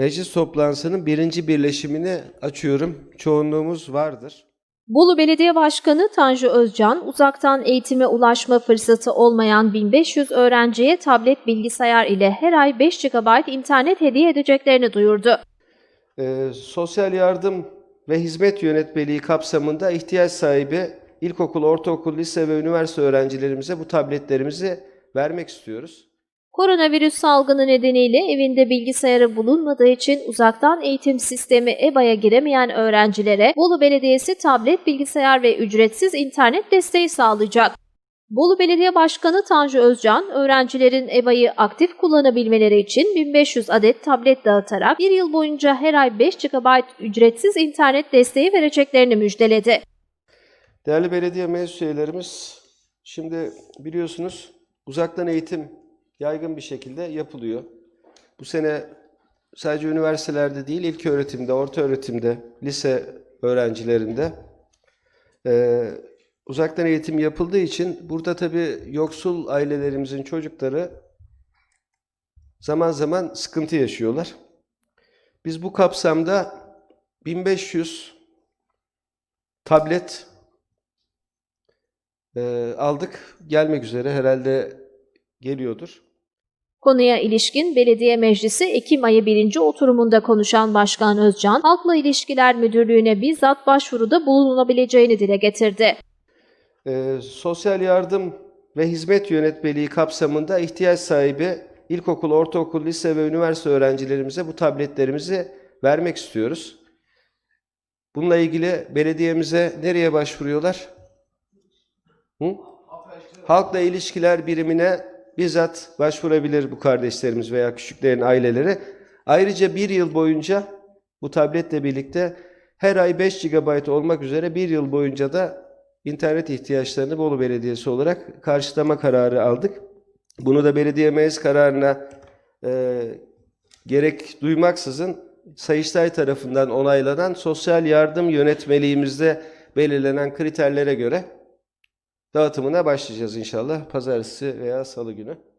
Meclis toplantısının birinci birleşimini açıyorum. Çoğunluğumuz vardır. Bolu Belediye Başkanı Tanju Özcan, uzaktan eğitime ulaşma fırsatı olmayan 1500 öğrenciye tablet bilgisayar ile her ay 5 GB internet hediye edeceklerini duyurdu. Ee, sosyal yardım ve hizmet yönetmeliği kapsamında ihtiyaç sahibi ilkokul, ortaokul, lise ve üniversite öğrencilerimize bu tabletlerimizi vermek istiyoruz. Koronavirüs salgını nedeniyle evinde bilgisayarı bulunmadığı için uzaktan eğitim sistemi EBA'ya giremeyen öğrencilere Bolu Belediyesi tablet, bilgisayar ve ücretsiz internet desteği sağlayacak. Bolu Belediye Başkanı Tanju Özcan, öğrencilerin EBA'yı aktif kullanabilmeleri için 1500 adet tablet dağıtarak bir yıl boyunca her ay 5 GB ücretsiz internet desteği vereceklerini müjdeledi. Değerli belediye meclis şimdi biliyorsunuz uzaktan eğitim yaygın bir şekilde yapılıyor. Bu sene sadece üniversitelerde değil, ilk öğretimde, orta öğretimde, lise öğrencilerinde eee, uzaktan eğitim yapıldığı için burada tabii yoksul ailelerimizin çocukları zaman zaman sıkıntı yaşıyorlar. Biz bu kapsamda 1500 tablet eee, aldık. Gelmek üzere herhalde geliyordur. Konuya ilişkin Belediye Meclisi Ekim ayı birinci oturumunda konuşan Başkan Özcan, Halkla İlişkiler Müdürlüğü'ne bizzat başvuruda bulunabileceğini dile getirdi. Ee, sosyal yardım ve hizmet yönetmeliği kapsamında ihtiyaç sahibi ilkokul, ortaokul, lise ve üniversite öğrencilerimize bu tabletlerimizi vermek istiyoruz. Bununla ilgili belediyemize nereye başvuruyorlar? Hı? Halkla ilişkiler birimine bizzat başvurabilir bu kardeşlerimiz veya küçüklerin aileleri. Ayrıca bir yıl boyunca bu tabletle birlikte her ay 5 GB olmak üzere bir yıl boyunca da internet ihtiyaçlarını Bolu Belediyesi olarak karşılama kararı aldık. Bunu da belediye meclis kararına e, gerek duymaksızın Sayıştay tarafından onaylanan sosyal yardım yönetmeliğimizde belirlenen kriterlere göre dağıtımına başlayacağız inşallah pazartesi veya salı günü.